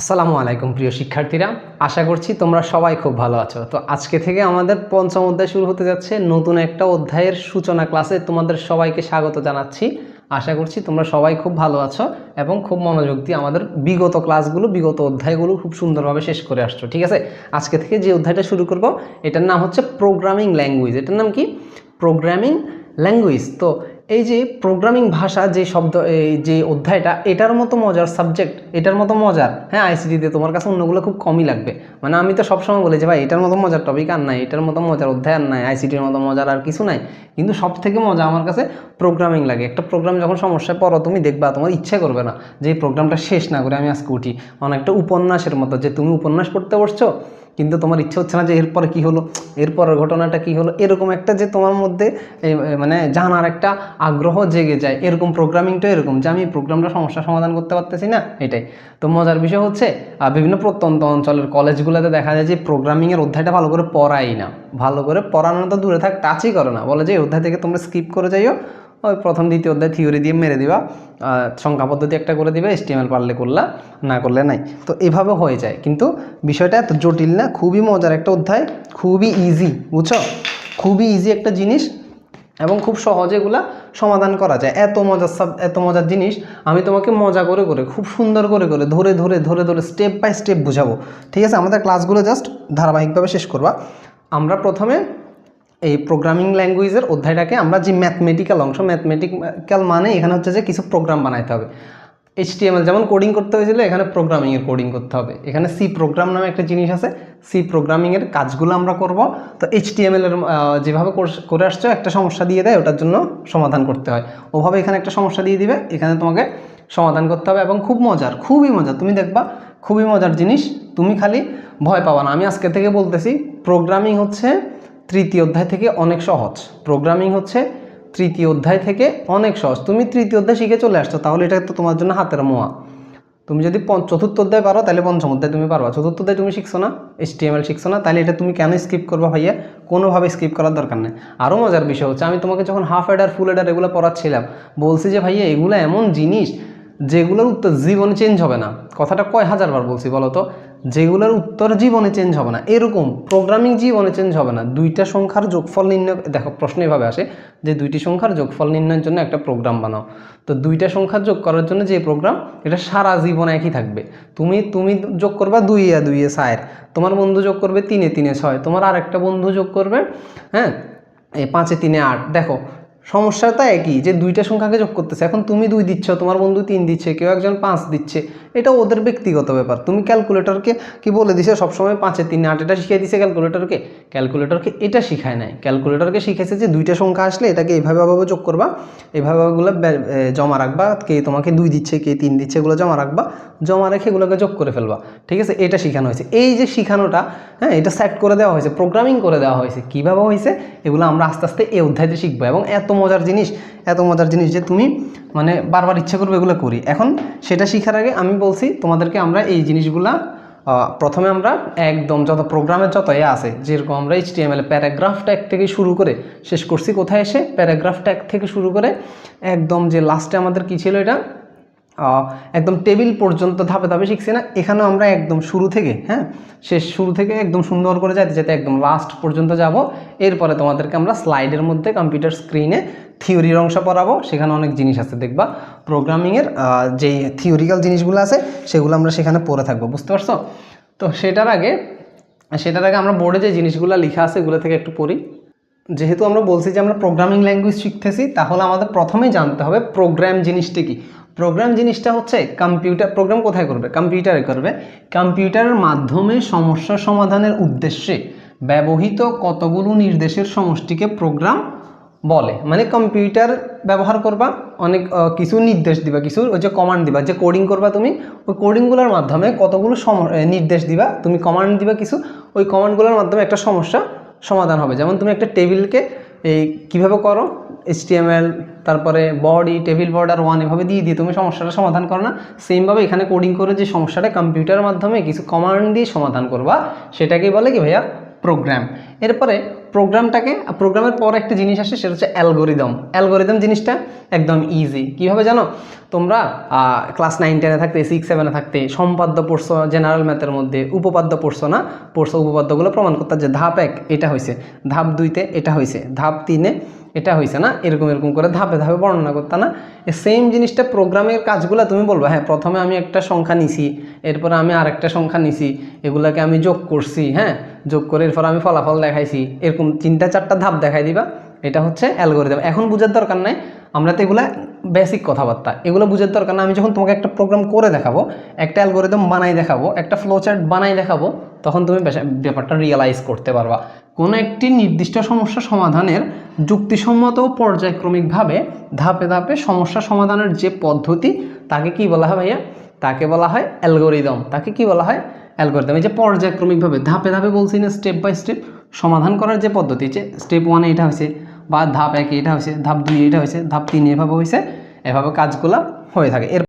আসসালামু আলাইকুম, প্রিয় শিক্ষার্থীরা। আশা করছি তোমরা সবাই খুব ভালো আছো। তো আজকে থেকে আমাদের পঞ্চম অধ্যায় শুরু হতে যাচ্ছে। নতুন একটা অধ্যায়ের সূচনা ক্লাসে তোমাদের সবাইকে স্বাগত জানাচ্ছি। আশা করছি তোমরা সবাই খুব ভালো আছো এবং খুব মনোযোগ দিয়ে আমাদের বিগত ক্লাসগুলো, বিগত অধ্যায়গুলো খুব সুন্দরভাবে শেষ করে আসছো, ঠিক আছে? আজকে থেকে যে অধ্যায়টা শুরু করব, এটার নাম হচ্ছে প্রোগ্রামিং ল্যাঙ্গুয়েজ এটার নাম কি? প্রোগ্রামিং ল্যাঙ্গুয়েজ তো এই যে প্রোগ্রামিং ভাষা যে শব্দ, এই যে অধ্যায়টা, এটার মতো মজার সাবজেক্ট এটার মতো মজার হ্যাঁ আইসিটিতে তোমার কাছে অন্যগুলো খুব কমই লাগবে। মানে আমি তো সবসময় বলি যে, ভাই, এটার মতো মজার টপিক আর নাই, এটার মতো মজার অধ্যায় আর নাই আইসিটির মতো মজার আর কিছু নাই। কিন্তু সব থেকে মজা আমার কাছে প্রোগ্রামিং লাগে। একটা প্রোগ্রাম যখন সমস্যায় পড়ো, তুমি দেখবা, তোমার ইচ্ছে করবে না যে প্রোগ্রামটা শেষ না করে আমি আজকে উঠি। অনেকটা উপন্যাসের মতো, যে তুমি উপন্যাস পড়তে বসছো কিন্তু তোমার ইচ্ছে হচ্ছে না যে এরপরে কি হলো, এরপরের ঘটনাটা কি হলো, এরকম একটা যে তোমার মধ্যে মানে জানার একটা আগ্রহ জেগে যায়। এরকম প্রোগ্রামিংটা এরকম যে আমি প্রোগ্রামটা সমস্যা সমাধান করতে পারতেছি না, এটাই। তো মজার বিষয় হচ্ছে বিভিন্ন প্রত্যন্ত অঞ্চলের কলেজগুলোতে দেখা যায় যে প্রোগ্রামিংয়ের অধ্যায়টা ভালো করে পড়াই না। ভালো করে পড়ানো তো দূরে থাক টাচই করে না। বলে যে এই অধ্যায় থেকে তোমরা স্কিপ করে যাইও ওই প্রথম দ্বিতীয় অধ্যায় থিওরি দিয়ে মেরে দিবা সংখ্যা পদ্ধতি একটা করে দিবে এসটিএমএল পারলে করলা, না করলে নাই। তো এভাবে হয়ে যায়। কিন্তু বিষয়টা এত জটিল না, খুবই মজার একটা অধ্যায়, খুবই ইজি বুঝছ? খুবই ইজি একটা জিনিস এবং খুব সহজে এগুলা সমাধান করা যায়। এত মজার সাব এত মজার জিনিস, আমি তোমাকে মজা করে করে, খুব সুন্দর করে করে, ধরে ধরে ধরে ধরে স্টেপ বাই স্টেপ বুঝাবো। ঠিক আছে? আমাদের ক্লাসগুলো জাস্ট ধারাবাহিকভাবে শেষ করবা। আমরা প্রথমে এই প্রোগ্রামিং ল্যাঙ্গুয়েজের অধ্যায়টাকে আমরা যে ম্যাথমেটিক্যাল অংশ ম্যাথমেটিক্যাল মানে এখানে হচ্ছে যে কিছু প্রোগ্রাম বানাইতে হবে। এইচটিএমএল যেমন কোডিং করতে হয়েছিল এখানে প্রোগ্রামিংয়ের কোডিং করতে হবে। এখানে সি প্রোগ্রাম নামে একটা জিনিস আছে সি প্রোগ্রামিংয়ের কাজগুলো আমরা করব। তো এইচটিএমএল এর আহ, যেভাবে করে আসছো একটা সমস্যা দিয়ে দেয় ওটার জন্য সমাধান করতে হয়। ওভাবে এখানে একটা সমস্যা দিয়ে দিবে এখানে তোমাকে সমাধান করতে হবে এবং খুব মজার খুবই মজার তুমি দেখবা খুবই মজার জিনিস তুমি খালি ভয় পাবা না। আমি আজকে থেকে বলতেছি প্রোগ্রামিং হচ্ছে তৃতীয় অধ্যায় থেকে অনেক সহজ। প্রোগ্রামিং হচ্ছে তৃতীয় অধ্যায় থেকে অনেক সহজ। তুমি তৃতীয় অধ্যায় শিখে চলে আসছো, তাহলে এটা তো তোমার জন্য হাতের মোয়া। তুমি যদি চতুর্থ অধ্যায় পারো, তাহলে পঞ্চম অধ্যায় তুমি পারবা। চতুর্থ অধ্যায় তুমি শিখছো না এইচটিএমএল শিখছো না, তাহলে এটা তুমি কেন স্কিপ করবা ভাইয়া? কোনোভাবে স্কিপ করার দরকার নেই। আরও মজার বিষয় হচ্ছে, আমি তোমাকে যখন হাফ এডার ফুল এডার এগুলো পড়াচ্ছিলাম, বলছি যে ভাইয়া, এগুলো এমন জিনিস যেগুলোর উত্তর জীবনে চেঞ্জ হবে না। কথাটা কয় হাজার বার বলছি বলো তো? যেগুলোর উত্তর জীবনে চেঞ্জ হবে না। এরকম প্রোগ্রামিং জীবনে চেঞ্জ হবে না। দুইটা সংখ্যার যোগফল নির্ণয় দেখো, প্রশ্ন এভাবে আসে যে দুইটি সংখ্যার যোগফল নির্ণয়ের জন্য একটা প্রোগ্রাম বানাও। তো দুইটা সংখ্যার যোগ করার জন্য যে প্রোগ্রাম এটা সারা জীবন একই থাকবে। তুমি তুমি যোগ করবা দুইয়ে দুইয়ে সায়ের তোমার বন্ধু যোগ করবে তিনে তিনে ছয়। তোমার আরেকটা বন্ধু যোগ করবে হ্যাঁ? পাঁচে তিনে আট। দেখো সমস্যাটা একই যে দুইটা সংখ্যাকে যোগ করতেছে। এখন তুমি দুই দিচ্ছ, তোমার বন্ধু তিন দিচ্ছে, কেউ একজন পাঁচ দিচ্ছে। এটা ওদের ব্যক্তিগত ব্যাপার। তুমি ক্যালকুলেটরকে কি বলে দিছে? সবসময় পাঁচে তিন আট এটা শিখিয়ে দিছে ক্যালকুলেটরকে? ক্যালকুলেটরকে এটা শিখায় নাই। ক্যালকুলেটরকে শিখেছে যে দুইটা সংখ্যা আসলে এটাকে এভাবে এভাবে যোগ করবা। এভাবে বে- জমা রাখবা। কে তোমাকে দুই দিচ্ছে, কে তিন দিচ্ছে, এগুলো জমা রাখবা। জমা রেখে এগুলোকে যোগ করে ফেলবা। ঠিক আছে? এটা শেখানো হয়েছে। এই যে শেখানোটা হ্যাঁ এটা সেট করে দেওয়া হয়েছে প্রোগ্রামিং করে দেওয়া হয়েছে। কীভাবে হয়েছে? এগুলো আমরা আস্তে আস্তে এই অধ্যায়তে শিখব। এবং এত মজার জিনিস, এত মজার জিনিস যে তুমি মানে বারবার ইচ্ছা করবে এগুলো করি। এখন সেটা শেখার আগে আমি বলছি, তোমাদেরকে আমরা এই জিনিসগুলা প্রথমে আমরা একদম যত প্রোগ্রামের যত এ আছে, যেরকম আমরা এইচটিএমএল প্যারাগ্রাফ ট্যাগ থেকে শুরু করে, শেষ করছি কোথায় এসে প্যারাগ্রাফ ট্যাগ থেকে শুরু করে, একদম যে লাস্টে আমাদের কী ছিল এটা? একদম টেবিল পর্যন্ত ধাপে ধাপে শিখছি না। এখানেও আমরা একদম শুরু থেকে হ্যাঁ শেষ শুরু থেকে একদম সুন্দর করে যাইতে যেতে একদম লাস্ট পর্যন্ত যাব। এরপরে তোমাদেরকে আমরা স্লাইডের মধ্যে কম্পিউটার স্ক্রিনে থিওরির অংশ পড়াবো। সেখানে অনেক জিনিস আছে, দেখবা। প্রোগ্রামিংয়ের যে থিওরিক্যাল জিনিসগুলো আছে, সেগুলো আমরা সেখানে পড়ে থাকব, বুঝতে পারছ? তো সেটার আগে সেটার আগে আমরা বোর্ডে যে জিনিসগুলো লেখা আছে, এগুলো থেকে একটু পড়ি। যেহেতু আমরা বলছি যে আমরা প্রোগ্রামিং ল্যাঙ্গুয়েজ শিখতেছি, তাহলে আমাদের প্রথমেই জানতে হবে প্রোগ্রাম জিনিসটা কি। প্রোগ্রাম জিনিসটা হচ্ছে কম্পিউটার প্রোগ্রাম কোথায় করবে? কম্পিউটারে করবে। কম্পিউটারের মাধ্যমে সমস্যা সমাধানের উদ্দেশ্যে ব্যবহৃত কতগুলো নির্দেশের সমষ্টিকে প্রোগ্রাম বলে। মানে কম্পিউটার ব্যবহার করবা, অনেক কিছু নির্দেশ দিবা, কিছু ওই যে কমান্ড দিবা, যে কোডিং করবা তুমি, ওই কোডিংগুলোর মাধ্যমে কতগুলো সম- নির্দেশ দিবা, তুমি কমান্ড দিবা কিছু, ওই কমান্ডগুলোর মাধ্যমে একটা সমস্যা সমাধান হবে। যেমন তুমি একটা টেবিলকে এই, কীভাবে করো? এইচটিএমএল তারপরে বডি টেবিল বর্ডার ওয়ান এভাবে দিয়ে দিয়ে তুমি সমস্যাটা সমাধান করো না। সেমভাবে এখানে কোডিং করে যে সমস্যাটা কম্পিউটারের মাধ্যমে কিছু কমান্ড দিয়ে সমাধান করবা, সেটাকেই বলে কি ভাইয়া? প্রোগ্রাম এরপরে প্রোগ্রামটাকে প্রোগ্রামের পর একটা জিনিস আসে, সেটা হচ্ছে অ্যালগোরিদম অ্যালগোরিদম জিনিসটা একদম ইজি কীভাবে জানো? তোমরা ক্লাস নাইন টেনে থাকতে সিক্স সেভেনে থাকতে, সম্পাদ্য পড়ছো জেনারেল ম্যাথের মধ্যে, উপপাদ্য পড়ছো না, পড়ছো উপপাদ্যগুলো প্রমাণ করতে যে ধাপ এক, এটা হয়েছে ধাপ দুইতে এটা হয়েছে ধাপ তিনে এটা হয়েছে না, এরকম এরকম করে ধাপে ধাপে বর্ণনা করতে না। সেম জিনিসটা প্রোগ্রামের কাজগুলো তুমি বলব হ্যাঁ প্রথমে আমি একটা সংখ্যা নিছি, এরপর আমি আরেকটা সংখ্যা নিছি, এগুলাকে আমি যোগ করছি হ্যাঁ যোগ করে এরপর আমি ফলাফল দেখাইছি, এরকম তিনটা চারটা ধাপ দেখাই দিবা, এটা হচ্ছে অ্যালগোরিদম এখন বোঝার দরকার নাই আমরা তো এগুলা বেসিক কথাবার্তা। এগুলো বুঝার দরকার না। আমি যখন তোমাকে একটা প্রোগ্রাম করে দেখাবো, একটা অ্যালগোরিদম বানাই দেখাবো, একটা ফ্লো চার্ট বানাই দেখাবো, তখন তুমি ব্যাপারটা রিয়েলাইজ করতে পারবা। কোনো একটি নির্দিষ্ট সমস্যা সমাধানের যুক্তিসম্মত পর্যায়ক্রমিকভাবে ধাপে ধাপে সমস্যা সমাধানের যে পদ্ধতি, তাকে কি বলা হয় ভাইয়া? তাকে বলা হয় অ্যালগোরিদম তাকে কি বলা হয়? অ্যালগোরিদম এই যে পর্যায়ক্রমিকভাবে, ধাপে ধাপে বলছি না স্টেপ বাই স্টেপ সমাধান করার যে পদ্ধতি, যে স্টেপ ওয়ানে এটা হয়েছে বা ধাপ এক এটা হয়েছে, ধাপ দুই এটা হয়েছে, ধাপ তিন এভাবে হয়েছে, এভাবে কাজগুলো হয়ে থাকে।